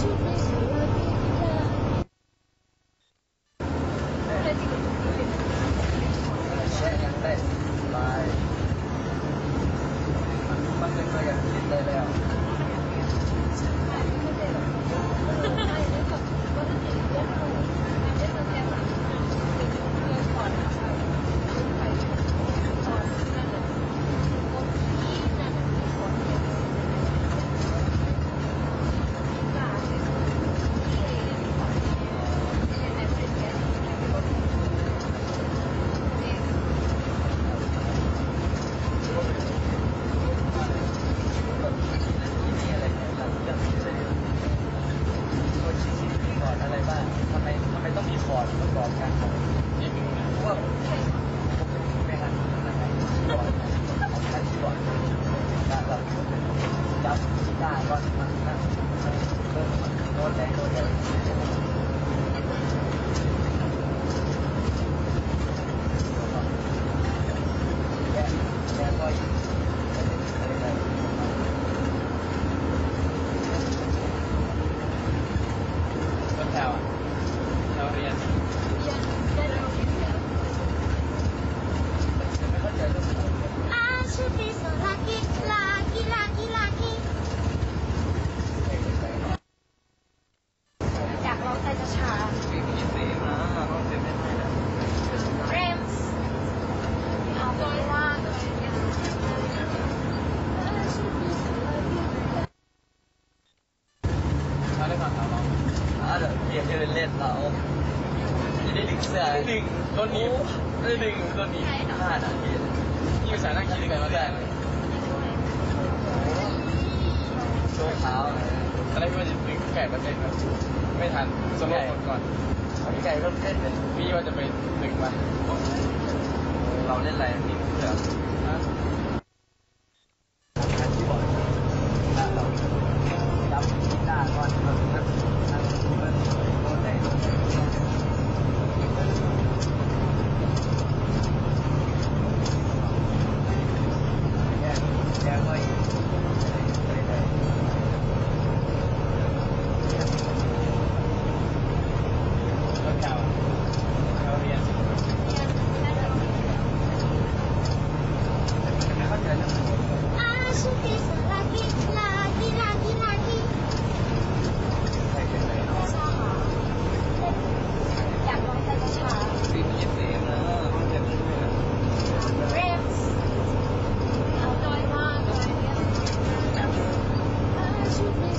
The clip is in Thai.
来这个位置，来，先两百，来，反正贵的，你来聊。Should be so lucky, lucky, อยากร้องแต่ช้ามีมีสีนะห้องเสียงไม่ได้นะๆ Friends เอาไปว่าเลยเขาได้ฟังเขาร้องอ่าเดี๋ยวเปลี่ยนเดินเล่นเราจะได้ดึงเสื้อดึงต้นนี้ได้ดึงต้นนี้ห้านาทียี่สายนั่งคิดยังไงมาได้โชว์เท้าอนแรกพี่ว่จะ ดึงแก่เปอร์เซ็นต์ไม่ทันสโลว์หมดก่อนพี่ไก่เริ่มเต้นเลยพี่ว่าจะไปดึงมาเราเล่นอะไรนี่เสื้อฮะ Jesus.